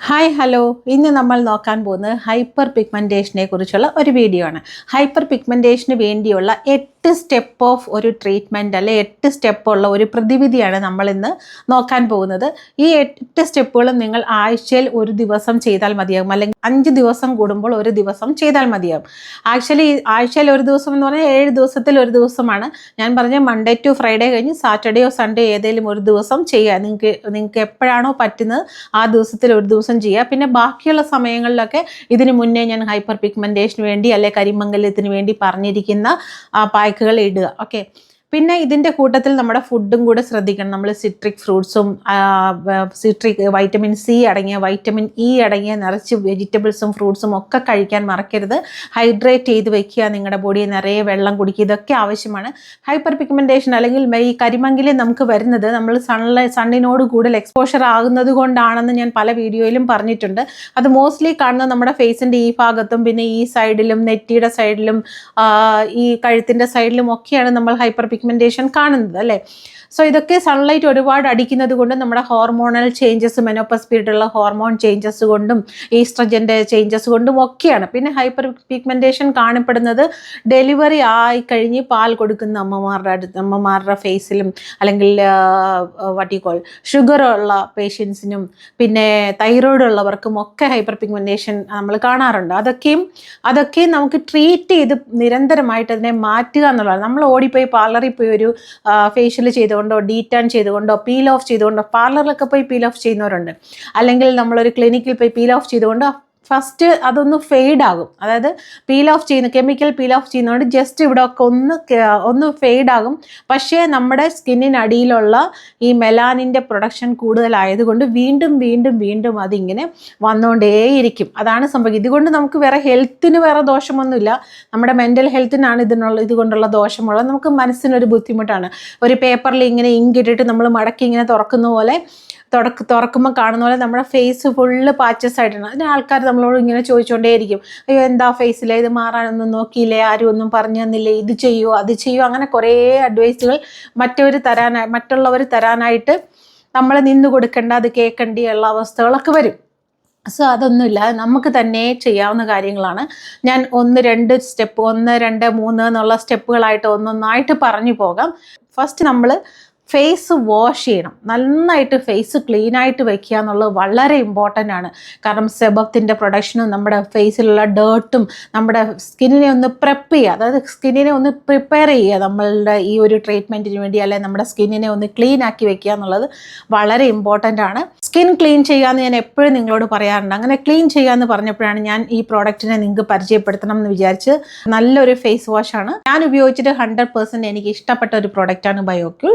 Hi hello ഇന്ന് നമ്മൾ നോക്കാൻ പോകുന്നത് ഹൈപ്പർ പിഗ്മെന്റേഷനെ കുറിച്ചുള്ള ഒരു വീഡിയോ ആണ്. ഹൈപ്പർ പിഗ്മെന്റേഷന് വേണ്ടിയുള്ള എട്ട് സ്റ്റെപ്പ് ഓഫ് ഒരു ട്രീറ്റ്മെന്റ് അല്ലെ എട്ട് സ്റ്റെപ്പ് ഉള്ള ഒരു പ്രതിവിധിയാണ് നമ്മൾ ഇന്ന് നോക്കാൻ പോകുന്നത്. ഈ എട്ട് സ്റ്റെപ്പുകളും നിങ്ങൾ ആഴ്ചയിൽ ഒരു ദിവസം ചെയ്താൽ മതിയാകും. അല്ലെങ്കിൽ അഞ്ച് ദിവസം കൂടുമ്പോൾ ഒരു ദിവസം ചെയ്താൽ മതിയാകും. ആക്ച്വലി ആഴ്ചയിൽ ഒരു ദിവസം എന്ന് പറഞ്ഞാൽ ഏഴ് ദിവസത്തിൽ ഒരു ദിവസമാണ്. ഞാൻ പറഞ്ഞ മൺഡേ ടു ഫ്രൈഡേ കഴിഞ്ഞ് സാറ്റർഡേയോ സൺഡേ ഏതെങ്കിലും ഒരു ദിവസം ചെയ്യുക. നിങ്ങൾക്ക് നിങ്ങൾക്ക് എപ്പോഴാണോ പറ്റുന്നത് ആ ദിവസത്തിൽ ഒരു ദിവസം ചെയ്യുക. പിന്നെ ബാക്കിയുള്ള സമയങ്ങളിലൊക്കെ ഇതിന് മുന്നേ ഞാൻ ഹൈപ്പർ പിഗ്മെന്റേഷന് വേണ്ടി അല്ലെ കരിമംഗല്യത്തിന് വേണ്ടി പറഞ്ഞിരിക്കുന്ന ആ, ഇടുക. ഓക്കെ പിന്നെ ഇതിന്റെ കൂട്ടത്തിൽ നമ്മുടെ ഫുഡും കൂടെ ശ്രദ്ധിക്കണം. നമ്മൾ സിട്രിക് ഫ്രൂട്ട്സും സിട്രിക് വൈറ്റമിൻ സി അടങ്ങിയ വൈറ്റമിൻ ഇ അടങ്ങിയ നിറച്ച് വെജിറ്റബിൾസും ഫ്രൂട്ട്സും ഒക്കെ കഴിക്കാൻ മറക്കരുത്. ഹൈഡ്രേറ്റ് ചെയ്ത് വെക്കുക നിങ്ങളുടെ ബോഡിയിൽ നിറയെ വെള്ളം കുടിക്കുക ഇതൊക്കെ ആവശ്യമാണ്. ഹൈപ്പർ പിഗ്മെന്റേഷൻ അല്ലെങ്കിൽ ഈ കരിമങ്കിലെ നമുക്ക് വരുന്നത് നമ്മൾ സൺലൈ സണ്ണിനോട് കൂടുതൽ എക്സ്പോഷർ ആകുന്നത് കൊണ്ടാണെന്ന് ഞാൻ പല വീഡിയോയിലും പറഞ്ഞിട്ടുണ്ട്. അത് മോസ്റ്റ്ലി കാണുന്നത് നമ്മുടെ ഫേസിന്റെ ഈ ഭാഗത്തും പിന്നെ ഈ സൈഡിലും നെറ്റിയുടെ സൈഡിലും ഈ കഴുത്തിന്റെ സൈഡിലും ഒക്കെയാണ് നമ്മൾ ഹൈപ്പർ പിഗ്മെന്റേഷൻ കാണുന്നത് അല്ലേ? സോ ഇതൊക്കെ സൺലൈറ്റ് ഒരുപാട് അടിക്കുന്നത് കൊണ്ട് നമ്മുടെ ഹോർമോണൽ ചേഞ്ചസ് മെനോപ്പസ് പീരീഡുള്ള ഹോർമോൺ ചേഞ്ചസ് കൊണ്ടും ഈസ്ട്രജന്റെ ചേഞ്ചസ് കൊണ്ടും ഒക്കെയാണ്. പിന്നെ ഹൈപ്പർ പിഗ്മെന്റേഷൻ കാണപ്പെടുന്നത് ഡെലിവറി ആയി കഴിഞ്ഞ് പാൽ കൊടുക്കുന്ന അമ്മമാരുടെ അടുത്ത് അമ്മമാരുടെ ഫേസിലും അല്ലെങ്കിൽ വട്ടി കോൾ ഷുഗർ ഉള്ള പേഷ്യൻസിനും പിന്നെ തൈറോയ്ഡ് ഉള്ളവർക്കും ഒക്കെ ഹൈപ്പർ പിഗ്മെന്റേഷൻ നമ്മൾ കാണാറുണ്ട്. അതൊക്കെയും അതൊക്കെയും നമുക്ക് ട്രീറ്റ് ചെയ്ത് നിരന്തരമായിട്ട് അതിനെ മാറ്റുക എന്നുള്ളതാണ്. നമ്മൾ ഓടിപ്പോയി പാർലറിൽ പോയി ഒരു ഫേഷ്യൽ ചെയ്തുകൊണ്ടോ ഡീറ്റാൻ ചെയ്തുകൊണ്ടോ പീൽ ഓഫ് ചെയ്തുകൊണ്ടോ പാർലറിലൊക്കെ പോയി പീൽ ഓഫ് ചെയ്യുന്നവരുണ്ട്. അല്ലെങ്കിൽ നമ്മളൊരു ക്ലിനിക്കിൽ പോയി പീൽ ഓഫ് ചെയ്തുകൊണ്ട് ഫസ്റ്റ് അതൊന്ന് ഫെയ്ഡ് ആകും. അതായത് പീൽ ഓഫ് ചെയ്യുന്ന കെമിക്കൽ പീൽ ഓഫ് ചെയ്യുന്നതുകൊണ്ട് ജസ്റ്റ് ഇവിടെ ഒക്കെ ഒന്ന് ഒന്ന് ഫെയ്ഡ് ആകും. പക്ഷേ നമ്മുടെ സ്കിന്നിനടിയിലുള്ള ഈ മെലാനിന്റെ പ്രൊഡക്ഷൻ കൂടുതലായതുകൊണ്ട് വീണ്ടും വീണ്ടും വീണ്ടും അതിങ്ങനെ വന്നുകൊണ്ടേയിരിക്കും അതാണ് സംഭവിക്കുന്നത് ഇതുകൊണ്ട് നമുക്ക് വേറെ ഹെൽത്തിന് വേറെ ദോഷമൊന്നുമില്ല. നമ്മുടെ മെന്റൽ ഹെൽത്തിനാണ് ഇതിനുള്ള ഇതുകൊണ്ടുള്ള ദോഷമുള്ളത്. നമുക്ക് മനസ്സിനൊരു ബുദ്ധിമുട്ടാണ്. ഒരു പേപ്പറിൽ ഇങ്ങനെ ഇങ്കിട്ടിട്ട് നമ്മൾ മടക്കി ഇങ്ങനെ തുറക്കുന്ന പോലെ തുറക്ക് തുറക്കുമ്പോൾ കാണുന്ന പോലെ നമ്മുടെ ഫേസ് ഫുള്ള് പാച്ചസ് ആയിട്ടാണ് അതിന് ആൾക്കാർ നമ്മളോട് ഇങ്ങനെ ചോദിച്ചുകൊണ്ടേയിരിക്കും അയ്യോ എന്താ ഫേസിലെ ഇത് മാറാനൊന്നും നോക്കിയില്ലേ? ആരും ഒന്നും പറഞ്ഞു തന്നില്ലേ? ഇത് ചെയ്യുമോ അത് ചെയ്യുമോ അങ്ങനെ കുറേ അഡ്വൈസുകൾ മറ്റവർ തരാനായി മറ്റുള്ളവർ തരാനായിട്ട് നമ്മൾ നിന്ന് കൊടുക്കേണ്ട അത് കേൾക്കേണ്ടിയുള്ള അവസ്ഥകളൊക്കെ വരും. സോ അതൊന്നുമില്ല. നമുക്ക് തന്നെ ചെയ്യാവുന്ന കാര്യങ്ങളാണ്. ഞാൻ ഒന്ന് രണ്ട് സ്റ്റെപ്പ് ഒന്ന് രണ്ട് മൂന്ന് എന്നുള്ള സ്റ്റെപ്പുകളായിട്ട് ഒന്നൊന്നായിട്ട് പറഞ്ഞു പോകാം. ഫസ്റ്റ് നമ്മൾ ഫേസ് വാഷ് ചെയ്യണം. നന്നായിട്ട് ഫേസ് ക്ലീൻ ആയിട്ട് വെക്കുക എന്നുള്ളത് വളരെ ഇമ്പോർട്ടന്റ് ആണ്. കാരണം സെബത്തിന്റെ പ്രൊഡക്ഷനും നമ്മുടെ ഫേസിലുള്ള ഡേർട്ടും നമ്മുടെ സ്കിന്നിനെ ഒന്ന് പ്രെപ്പ് ചെയ്യുക. അതായത് സ്കിന്നിനെ ഒന്ന് പ്രിപ്പയർ ചെയ്യുക നമ്മളുടെ ഈ ഒരു ട്രീറ്റ്മെന്റിന് വേണ്ടി അല്ലെങ്കിൽ നമ്മുടെ സ്കിന്നിനെ ഒന്ന് ക്ലീൻ ആക്കി വെക്കുക എന്നുള്ളത് വളരെ ഇമ്പോർട്ടന്റ് ആണ്. സ്കിൻ ക്ലീൻ ചെയ്യുക എന്ന് ഞാൻ എപ്പോഴും നിങ്ങളോട് പറയാറുണ്ട്. അങ്ങനെ ക്ലീൻ ചെയ്യുക എന്ന് പറഞ്ഞപ്പോഴാണ് ഞാൻ ഈ പ്രോഡക്റ്റിനെ നിങ്ങൾക്ക് പരിചയപ്പെടുത്തണം എന്ന് വിചാരിച്ച് നല്ലൊരു ഫേസ് വാഷാണ് ഞാൻ ഉപയോഗിച്ചിട്ട് ഹൺഡ്രഡ് എനിക്ക് ഇഷ്ടപ്പെട്ട ഒരു പ്രോഡക്റ്റാണ് ബയോക്യൂൾ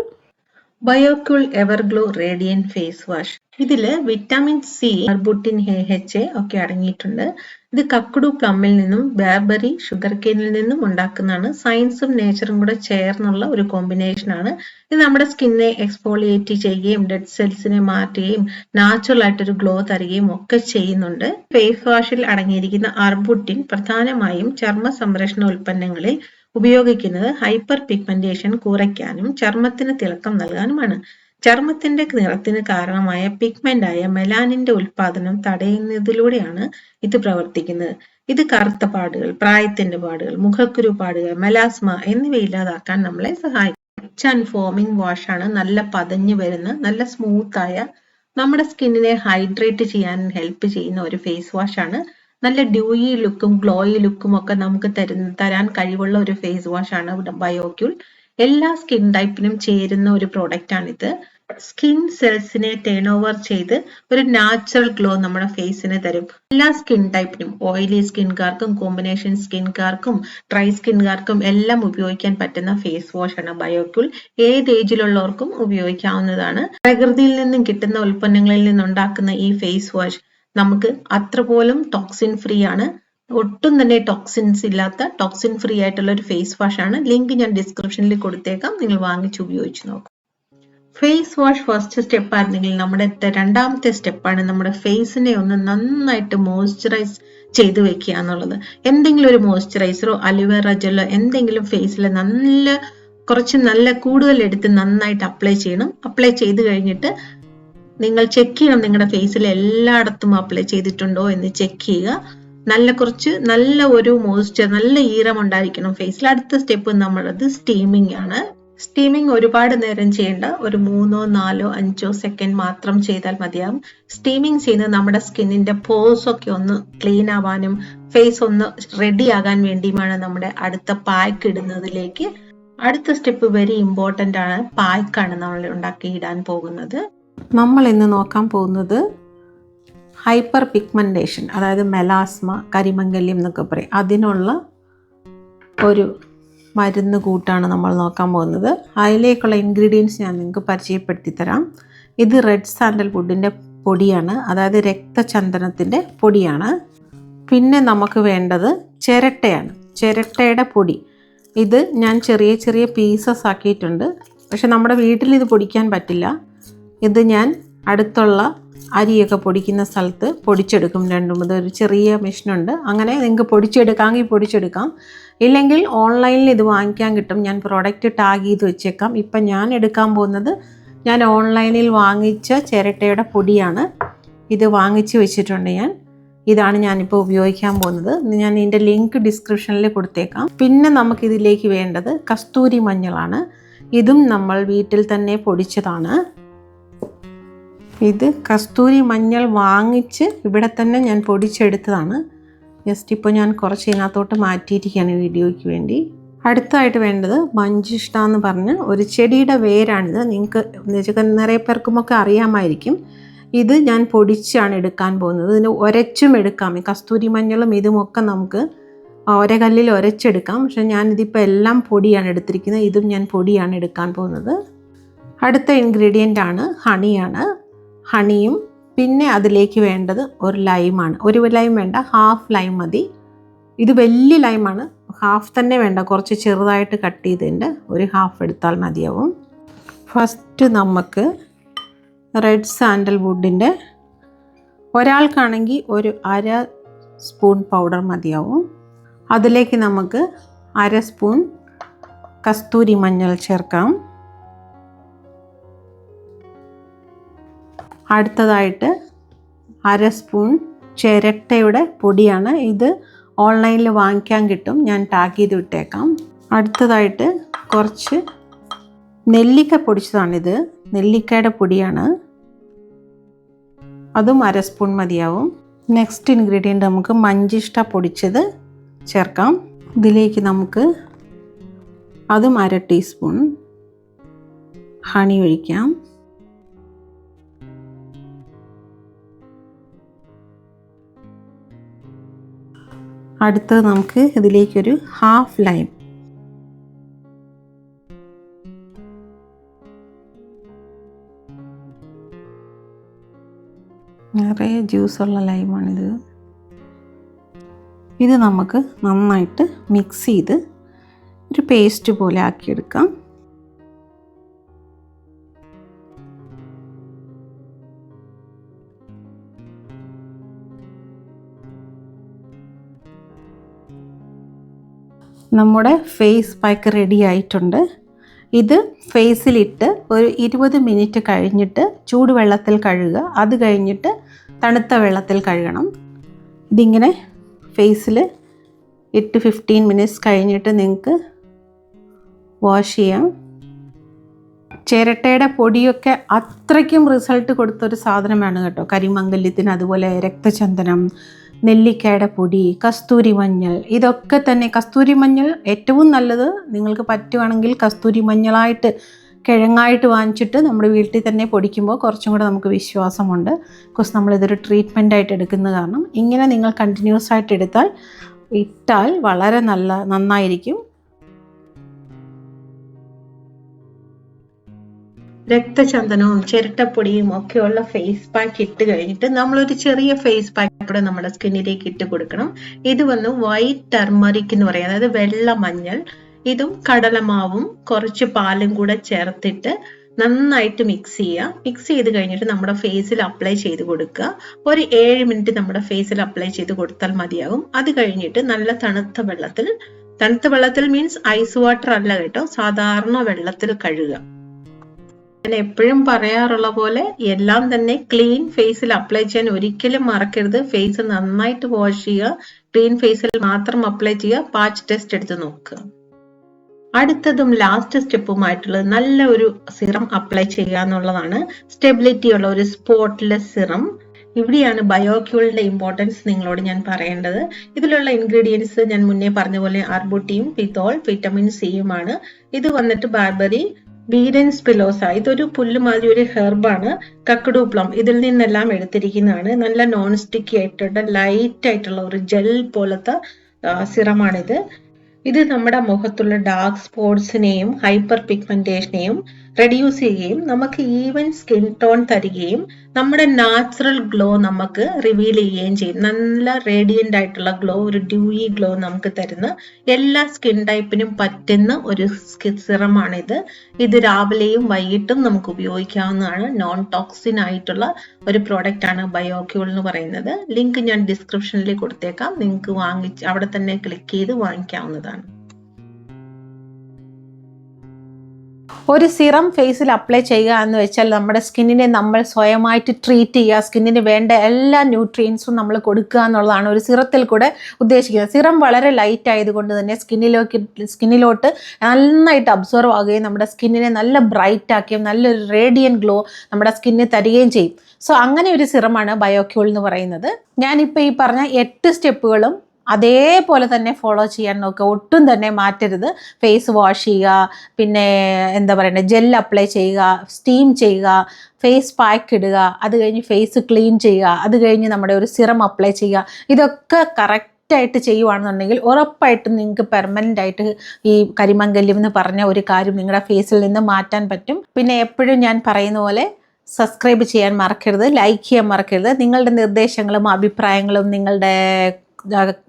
ബയോക്യൂൾ എവർഗ്ലോ റേഡിയൻ ഫേസ് വാഷ്. ഇതിൽ vitamin C arbutin H A ഒക്കെ അടങ്ങിയിട്ടുണ്ട്. ഇത് കക്കുടു പ്ലമ്മിൽ നിന്നും ബാബറി ഷുഗർ കെയിനിൽ നിന്നും ഉണ്ടാക്കുന്നതാണ്. സയൻസും നേച്ചറും കൂടെ ചേർന്നുള്ള ഒരു കോമ്പിനേഷനാണ് ഇത് നമ്മുടെ സ്കിന്നെ എക്സ്പോളിയേറ്റ് ചെയ്യുകയും ഡെഡ് സെൽസിനെ മാറ്റുകയും നാച്ചുറൽ ആയിട്ടൊരു ഗ്ലോ തരികയും ഒക്കെ ചെയ്യുന്നുണ്ട്. ഫേസ് വാഷിൽ അടങ്ങിയിരിക്കുന്ന അർബുട്ടിൻ പ്രധാനമായും ചർമ്മ സംരക്ഷണ ഉൽപ്പന്നങ്ങളിൽ ഉപയോഗിക്കുന്നത് ഹൈപ്പർ പിഗ്മെന്റേഷൻ കുറയ്ക്കാനും ചർമ്മത്തിന് തിളക്കം നൽകാനുമാണ്. ചർമ്മത്തിന്റെ നിറത്തിന് കാരണമായ പിഗ്മെന്റ് ആയ മെലാനിന്റെ ഉൽപാദനം തടയുന്നതിലൂടെയാണ് ഇത് പ്രവർത്തിക്കുന്നത്. ഇത് കറുത്ത പാടുകൾ പ്രായത്തിന്റെ പാടുകൾ മുഖക്കുരു പാടുകൾ മെലാസ്മ എന്നിവ ഇല്ലാതാക്കാൻ നമ്മളെ സഹായിക്കും. റിച്ച് ആൻഡ് ഫോമിംഗ് വാഷ് ആണ് നല്ല പതഞ്ഞു വരുന്ന നല്ല സ്മൂത്ത് ആയ നമ്മുടെ സ്കിന്നിനെ ഹൈഡ്രേറ്റ് ചെയ്യാൻ ഹെൽപ്പ് ചെയ്യുന്ന ഒരു ഫേസ് വാഷ് ആണ് നല്ല ഡ്യൂയി ലുക്കും ഗ്ലോയി ലുക്കും ഒക്കെ നമുക്ക് തരുന്ന തരാൻ കഴിവുള്ള ഒരു ഫേസ് വാഷ് ആണ് ബയോക്യൂൾ എല്ലാ സ്കിൻ ടൈപ്പിനും ചേരുന്ന ഒരു പ്രോഡക്റ്റ് ആണിത്. സ്കിൻ സെൽസിനെ ടേൺ ഓവർ ചെയ്ത് ഒരു നാച്ചുറൽ ഗ്ലോ നമ്മുടെ ഫേസിന് തരും. എല്ലാ സ്കിൻ ടൈപ്പിനും ഓയിലി സ്കിൻകാർക്കും കോമ്പിനേഷൻ സ്കിൻകാർക്കും ഡ്രൈ സ്കിൻകാർക്കും എല്ലാം ഉപയോഗിക്കാൻ പറ്റുന്ന ഫേസ് വാഷ് ആണ് ബയോക്യൂൾ ഏത് ഏജിലുള്ളവർക്കും ഉപയോഗിക്കാവുന്നതാണ്. പ്രകൃതിയിൽ നിന്നും കിട്ടുന്ന ഉൽപ്പന്നങ്ങളിൽ നിന്നുണ്ടാക്കുന്ന ഈ ഫേസ് വാഷ് നമുക്ക് അത്ര പോലും ടോക്സിൻ ഫ്രീ ആണ്. ഒട്ടും തന്നെ ടോക്സിൻസ് ഇല്ലാത്ത ടോക്സിൻ ഫ്രീ ആയിട്ടുള്ള ഒരു ഫേസ് വാഷ് ആണ്. ലിങ്ക് ഞാൻ ഡിസ്ക്രിപ്ഷനിൽ കൊടുത്തേക്കാം. നിങ്ങൾ വാങ്ങിച്ച് ഉപയോഗിച്ച് നോക്കും. ഫേസ് വാഷ് ഫസ്റ്റ് സ്റ്റെപ്പ് ആയിരുന്നെങ്കിൽ നമ്മുടെ രണ്ടാമത്തെ സ്റ്റെപ്പാണ് നമ്മുടെ ഫേസിനെ ഒന്ന് നന്നായിട്ട് മോയ്സ്ചറൈസ് ചെയ്ത് വെക്കുക എന്നുള്ളത്. എന്തെങ്കിലും ഒരു മോയ്സ്ചറൈസറോ അലുവേറ ജെല്ലോ എന്തെങ്കിലും ഫേസിൽ നല്ല കുറച്ച് നല്ല കൂടുതൽ എടുത്ത് നന്നായിട്ട് അപ്ലൈ ചെയ്യണം. അപ്ലൈ ചെയ്ത് കഴിഞ്ഞിട്ട് നിങ്ങൾ ചെക്ക് ചെയ്യണം നിങ്ങളുടെ ഫേസിൽ എല്ലായിടത്തും അപ്ലൈ ചെയ്തിട്ടുണ്ടോ എന്ന് ചെക്ക് ചെയ്യുക. നല്ല കുറച്ച് നല്ല ഒരു മോയ്സ്ചർ നല്ല ഈരം ഉണ്ടായിരിക്കണം ഫേസിൽ അടുത്ത സ്റ്റെപ്പ് നമ്മളത് സ്റ്റീമിംഗ് ആണ്. സ്റ്റീമിംഗ് ഒരുപാട് നേരം ചെയ്യേണ്ട ഒരു മൂന്നോ നാലോ അഞ്ചോ സെക്കൻഡ് മാത്രം ചെയ്താൽ മതിയാവും. സ്റ്റീമിംഗ് ചെയ്യുന്നത് നമ്മുടെ സ്കിന്നിന്റെ പോസ് ഒക്കെ ഒന്ന് ക്ലീൻ ആവാനും ഫേസ് ഒന്ന് റെഡി ആകാൻ വേണ്ടിയുമാണ് നമ്മുടെ അടുത്ത പാക്ക് ഇടുന്നതിലേക്ക്. അടുത്ത സ്റ്റെപ്പ് വെരി ഇമ്പോർട്ടന്റ് ആണ്. പായ്ക്കാണ് നമ്മൾ ഉണ്ടാക്കി ഇടാൻ പോകുന്നത്. നമ്മൾ ഇന്ന് നോക്കാൻ പോകുന്നത് ഹൈപ്പർ പിഗ്മെന്റേഷൻ അതായത് മെലാസ്മ കരിമംഗല്യം എന്നൊക്കെ പറയും. അതിനുള്ള ഒരു മരുന്ന് കൂട്ടാണ് നമ്മൾ നോക്കാൻ പോകുന്നത്. അതിലേക്കുള്ള ഇൻഗ്രീഡിയൻസ് ഞാൻ നിങ്ങൾക്ക് പരിചയപ്പെടുത്തി തരാം ഇത് റെഡ് സാൻഡൽ വുഡിന്റെ പൊടിയാണ് അതായത് രക്തചന്ദനത്തിന്റെ പൊടിയാണ്. പിന്നെ നമുക്ക് വേണ്ടത് ചിരട്ടയാണ്. ചിരട്ടയുടെ പൊടി. ഇത് ഞാൻ ചെറിയ ചെറിയ പീസസ് ആക്കിയിട്ടുണ്ട്. പക്ഷെ നമ്മുടെ വീട്ടിൽ ഇത് പൊടിക്കാൻ പറ്റില്ല. ഇത് ഞാൻ അടുത്തുള്ള അരിയൊക്കെ പൊടിക്കുന്ന സ്ഥലത്ത് പൊടിച്ചെടുക്കും. രണ്ടും ഇത് ഒരു ചെറിയ മെഷീനുണ്ട് അങ്ങനെ നിങ്ങൾക്ക് പൊടിച്ചെടുക്കാമെങ്കിൽ പൊടിച്ചെടുക്കാം. ഇല്ലെങ്കിൽ ഓൺലൈനിൽ ഇത് വാങ്ങിക്കാൻ കിട്ടും. ഞാൻ പ്രോഡക്റ്റ് ടാഗ് ചെയ്ത് വെച്ചേക്കാം. ഇപ്പം ഞാൻ എടുക്കാൻ പോകുന്നത് ഞാൻ ഓൺലൈനിൽ വാങ്ങിച്ച ചിരട്ടയുടെ പൊടിയാണ്. ഇത് വാങ്ങിച്ച് വെച്ചിട്ടുണ്ട് ഞാൻ. ഇതാണ് ഞാനിപ്പോൾ ഉപയോഗിക്കാൻ പോകുന്നത്. ഞാൻ ഇതിന്റെ ലിങ്ക് ഡിസ്ക്രിപ്ഷനിൽ കൊടുത്തേക്കാം. പിന്നെ നമുക്കിതിലേക്ക് വേണ്ടത് കസ്തൂരി മഞ്ഞളാണ്. ഇതും നമ്മൾ വീട്ടിൽ തന്നെ പൊടിച്ചതാണ്. ഇത് കസ്തൂരി മഞ്ഞൾ വാങ്ങിച്ച് ഇവിടെ തന്നെ ഞാൻ പൊടിച്ചെടുത്തതാണ്. ജസ്റ്റ് ഇപ്പോൾ ഞാൻ കുറച്ച് ഇതിനകത്തോട്ട് മാറ്റിയിരിക്കുകയാണ് വീഡിയോയ്ക്ക് വേണ്ടി. അടുത്തായിട്ട് വേണ്ടത് മഞ്ചിഷ്ട എന്ന് പറഞ്ഞ് ഒരു ചെടിയുടെ വേരാണിത്. നിങ്ങൾക്ക് നിറയെ പേർക്കുമൊക്കെ അറിയാമായിരിക്കും. ഇത് ഞാൻ പൊടിച്ചാണ് എടുക്കാൻ പോകുന്നത്. ഇതിന് ഒരച്ചും എടുക്കാം. ഈ കസ്തൂരി മഞ്ഞളും ഇതുമൊക്കെ നമുക്ക് ഒരകല്ലിൽ ഒരച്ചെടുക്കാം. പക്ഷെ ഞാനിതിപ്പോൾ എല്ലാം പൊടിയാണ് എടുത്തിരിക്കുന്നത്. ഇതും ഞാൻ പൊടിയാണ് എടുക്കാൻ പോകുന്നത്. അടുത്ത ഇൻഗ്രീഡിയന്റ് ആണ് ഹണിയാണ്. ഹണിയും പിന്നെ അതിലേക്ക് വേണ്ടത് ഒരു ലൈമാണ്. ഒരു ലൈം വേണ്ട ഹാഫ് ലൈം മതി. ഇത് വലിയ ലൈമാണ്. ഹാഫ് തന്നെ വേണ്ട കുറച്ച് ചെറുതായിട്ട് കട്ട് ചെയ്തതിന്റെ ഒരു ഹാഫ് എടുത്താൽ മതിയാവും. ഫസ്റ്റ് നമുക്ക് റെഡ് സാൻഡൽ വുഡിന്റെ ഒരാൾക്കാണെങ്കിൽ ഒരു അര സ്പൂൺ പൗഡർ മതിയാവും. അതിലേക്ക് നമുക്ക് അര സ്പൂൺ കസ്തൂരി മഞ്ഞൾ ചേർക്കാം. അടുത്തതായിട്ട് അര സ്പൂൺ ചിരട്ടയുടെ പൊടിയാണ്. ഇത് ഓൺലൈനിൽ വാങ്ങിക്കാൻ കിട്ടും. ഞാൻ ടാഗ് ചെയ്ത് വിട്ടേക്കാം. അടുത്തതായിട്ട് കുറച്ച് നെല്ലിക്ക പൊടിച്ചതാണിത്. നെല്ലിക്കയുടെ പൊടിയാണ്. അതും അര സ്പൂൺ മതിയാവും. നെക്സ്റ്റ് ഇൻഗ്രീഡിയന്റ് നമുക്ക് മഞ്ചിഷ്ട പൊടിച്ചത് ചേർക്കാം. ഇതിലേക്ക് നമുക്ക് അതും അര ടീസ്പൂൺ ഹണി ഒഴിക്കാം. അടുത്തത് നമുക്ക് ഇതിലേക്കൊരു ഹാഫ് ലൈം നിറയെ ജ്യൂസുള്ള ലൈമാണിത് ഇത് നമുക്ക് നന്നായിട്ട് മിക്സ് ചെയ്ത് ഒരു പേസ്റ്റ് പോലെ ആക്കിയെടുക്കാം. നമ്മുടെ ഫേസ് പാക്ക് റെഡി ആയിട്ടുണ്ട്. ഇത് ഫേസിലിട്ട് ഒരു ഇരുപത് മിനിറ്റ് കഴിഞ്ഞിട്ട് ചൂടുവെള്ളത്തിൽ കഴുകുക. അത് കഴിഞ്ഞിട്ട് തണുത്ത വെള്ളത്തിൽ കഴുകണം. ഇതിങ്ങനെ ഫേസിൽ ഇട്ട് ഫിഫ്റ്റീൻ മിനിറ്റ്സ് കഴിഞ്ഞിട്ട് നിങ്ങൾക്ക് വാഷ് ചെയ്യാം. ചിരട്ടയുടെ പൊടിയൊക്കെ അത്രയ്ക്കും റിസൾട്ട് കൊടുത്തൊരു സാധനമാണ് കേട്ടോ. കരിമംഗല്യത്തിന് അതുപോലെ രക്തചന്ദനം നെല്ലിക്കയുടെ പൊടി കസ്തൂരി മഞ്ഞൾ ഇതൊക്കെ തന്നെ കസ്തൂരി മഞ്ഞൾ ഏറ്റവും നല്ലത് നിങ്ങൾക്ക് പറ്റുവാണെങ്കിൽ കസ്തൂരി മഞ്ഞളായിട്ട് കിഴങ്ങായിട്ട് വാങ്ങിച്ചിട്ട് നമ്മുടെ വീട്ടിൽ തന്നെ പൊടിക്കുമ്പോൾ കുറച്ചും കൂടെ നമുക്ക് വിശ്വാസമുണ്ട്. ബിക്കോസ് നമ്മളിതൊരു ട്രീറ്റ്മെന്റ് ആയിട്ട് എടുക്കുന്ന കാരണം ഇങ്ങനെ നിങ്ങൾ കണ്ടിന്യൂസ് ആയിട്ട് എടുത്താൽ ഇട്ടാൽ വളരെ നല്ല നന്നായിരിക്കും. രക്തചന്ദനവും ചിരട്ടപ്പൊടിയും ഒക്കെയുള്ള ഫേസ് പാക്ക് ഇട്ട് കഴിഞ്ഞിട്ട് നമ്മളൊരു ചെറിയ ഫേസ് പാക്ക് കൂടെ നമ്മുടെ സ്കിന്നിലേക്ക് ഇട്ട് കൊടുക്കണം. ഇത് വന്ന് വൈറ്റ് ടെർമറിക് എന്ന് പറയും. അതായത് വെള്ള മഞ്ഞൾ ഇതും കടലമാവും കുറച്ച് പാലും കൂടെ ചേർത്തിട്ട് നന്നായിട്ട് മിക്സ് ചെയ്യുക. മിക്സ് ചെയ്ത് കഴിഞ്ഞിട്ട് നമ്മുടെ ഫേസിൽ അപ്ലൈ ചെയ്ത് കൊടുക്കുക. ഒരു ഏഴ് മിനിറ്റ് നമ്മുടെ ഫേസിൽ അപ്ലൈ ചെയ്ത് കൊടുത്താൽ മതിയാകും. അത് കഴിഞ്ഞിട്ട് നല്ല തണുത്ത വെള്ളത്തിൽ തണുത്ത വെള്ളത്തിൽ മീൻസ് ഐസ് വാട്ടർ അല്ല കേട്ടോ സാധാരണ വെള്ളത്തിൽ കഴുകുക. ഞാൻ എപ്പോഴും പറയാറുള്ള പോലെ എല്ലാം തന്നെ ക്ലീൻ ഫേസിൽ അപ്ലൈ ചെയ്യാൻ ഒരിക്കലും മറക്കരുത്. ഫേസ് നന്നായിട്ട് വാഷ് ചെയ്യുക. ക്ലീൻ ഫേസിൽ മാത്രം അപ്ലൈ ചെയ്യുക. പാച്ച് ടെസ്റ്റ് എടുത്ത് നോക്കുക. അടുത്തതും ലാസ്റ്റ് സ്റ്റെപ്പുമായിട്ടുള്ളത് നല്ല ഒരു സിറം അപ്ലൈ ചെയ്യുക എന്നുള്ളതാണ്. സ്റ്റെബിലിറ്റി ഉള്ള ഒരു സ്പോട്ട്ലെസ് സിറം. ഇവിടെയാണ് ബയോക്യൂളിന്റെ ഇമ്പോർട്ടൻസ് നിങ്ങളോട് ഞാൻ പറയേണ്ടത്. ഇതിലുള്ള ഇൻഗ്രീഡിയൻസ് ഞാൻ മുന്നേ പറഞ്ഞ പോലെ അർബുട്ടിയും പിത്തോൾ വിറ്റമിൻ സിയുമാണ് ഇത് വന്നിട്ട് ബാർബറി ബീഡൻ സ്പിലോസ ഇതൊരു പുല്ല് മാതിരി ഒരു ഹെർബാണ് കക്കഡൂപ്ലം. ഇതിൽ നിന്നെല്ലാം എടുത്തിരിക്കുന്നതാണ്. നല്ല നോൺ സ്റ്റിക്കി ആയിട്ടുള്ള ലൈറ്റ് ആയിട്ടുള്ള ഒരു ജെൽ പോലത്തെ സിറമാണിത്. ഇത് നമ്മുടെ മുഖത്തുള്ള ഡാർക്ക് സ്പോട്സിനെയും ഹൈപ്പർ പിഗ്മെന്റേഷനെയും റെഡ്യൂസ് ചെയ്യുകയും നമുക്ക് ഈവൻ സ്കിൻ ടോൺ തരികയും നമ്മുടെ നാച്ചുറൽ ഗ്ലോ നമുക്ക് റിവീൽ ചെയ്യുകയും ചെയ്യും. നല്ല റേഡിയന്റ് ആയിട്ടുള്ള ഗ്ലോ ഒരു ഡ്യൂയി ഗ്ലോ നമുക്ക് തരുന്ന എല്ലാ സ്കിൻ ടൈപ്പിനും പറ്റുന്ന ഒരു സ്കിൻ സിറമാണിത്. ഇത് രാവിലെയും വൈകിട്ടും നമുക്ക് ഉപയോഗിക്കാവുന്നതാണ്. നോൺ ടോക്സിൻ ആയിട്ടുള്ള ഒരു പ്രോഡക്റ്റ് ആണ് ബയോക്യൂൾ എന്ന് പറയുന്നത്. ലിങ്ക് ഞാൻ ഡിസ്ക്രിപ്ഷനിൽ കൊടുത്തേക്കാം. നിങ്ങൾക്ക് വാങ്ങി അവിടെ തന്നെ ക്ലിക്ക് ചെയ്ത് വാങ്ങിക്കാവുന്നതാണ്. ഒരു സിറം ഫേസിൽ അപ്ലൈ ചെയ്യുക എന്ന് വെച്ചാൽ നമ്മുടെ സ്കിന്നിനെ നമ്മൾ സ്വയമായിട്ട് ട്രീറ്റ് ചെയ്യുക സ്കിന്നിന് വേണ്ട എല്ലാ ന്യൂട്രിയൻസും നമ്മൾ കൊടുക്കുക എന്നുള്ളതാണ് ഒരു സിറത്തിൽ കൂടെ ഉദ്ദേശിക്കുന്നത്. സിറം വളരെ ലൈറ്റ് ആയതുകൊണ്ട് തന്നെ സ്കിന്നിലേക്ക് സ്കിന്നിലോട്ട് നന്നായിട്ട് അബ്സോർവ് ആകുകയും നമ്മുടെ സ്കിന്നിനെ നല്ല ബ്രൈറ്റ് ആക്കുകയും നല്ലൊരു റേഡിയൻ ഗ്ലോ നമ്മുടെ സ്കിന്നിന് തരികയും ചെയ്യും. സോ അങ്ങനെ ഒരു സിറമാണ് ബയോക്യൂൾ എന്ന് പറയുന്നത്. ഞാനിപ്പോൾ ഈ പറഞ്ഞ എട്ട് സ്റ്റെപ്പുകളും അതേപോലെ തന്നെ ഫോളോ ചെയ്യാൻ നോക്കുക ഒട്ടും തന്നെ മാറ്റരുത്. ഫേസ് വാഷ് ചെയ്യുക പിന്നെ എന്താ പറയുക ജെൽ അപ്ലൈ ചെയ്യുക സ്റ്റീം ചെയ്യുക ഫേസ് പാക്ക് ഇടുക അത് കഴിഞ്ഞ് ഫേസ് ക്ലീൻ ചെയ്യുക അത് കഴിഞ്ഞ് നമ്മുടെ ഒരു സിറം അപ്ലൈ ചെയ്യുക. ഇതൊക്കെ കറക്റ്റ് ആയിട്ട് ചെയ്യുവാണെന്നുണ്ടെങ്കിൽ ഉറപ്പായിട്ടും നിങ്ങൾക്ക് പെർമനന്റ് ആയിട്ട് ഈ കരിമംഗല്യം എന്ന് പറഞ്ഞ ഒരു കാര്യം നിങ്ങളുടെ ഫേസിൽ നിന്ന് മാറ്റാൻ പറ്റും. പിന്നെ എപ്പോഴും ഞാൻ പറയുന്ന പോലെ സബ്സ്ക്രൈബ് ചെയ്യാൻ മറക്കരുത് ലൈക്ക് ചെയ്യാൻ മറക്കരുത്. നിങ്ങളുടെ നിർദ്ദേശങ്ങളും അഭിപ്രായങ്ങളും നിങ്ങളുടെ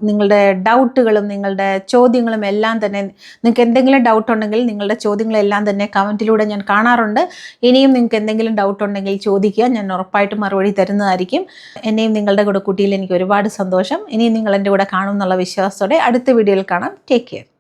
നിങ്ങളുടെ ഡൗട്ടുകളും നിങ്ങളുടെ ചോദ്യങ്ങളും എല്ലാം തന്നെ നിങ്ങൾക്ക് എന്തെങ്കിലും ഡൗട്ട് ഉണ്ടെങ്കിൽ നിങ്ങളുടെ ചോദ്യങ്ങളെല്ലാം തന്നെ കമന്റിലൂടെ ഞാൻ കാണാറുണ്ട്. ഇനിയും നിങ്ങൾക്ക് എന്തെങ്കിലും ഡൗട്ട് ഉണ്ടെങ്കിൽ ചോദിക്കുക. ഞാൻ ഉറപ്പായിട്ടും മറുപടി തരുന്നതായിരിക്കും. എന്നെയും നിങ്ങളുടെ കൂടെ കുട്ടിയിൽ എനിക്ക് ഒരുപാട് സന്തോഷം. ഇനിയും നിങ്ങൾ എന്റെ കൂടെ കാണും എന്നുള്ള വിശ്വാസത്തോടെ അടുത്ത വീഡിയോയിൽ കാണാം. Take care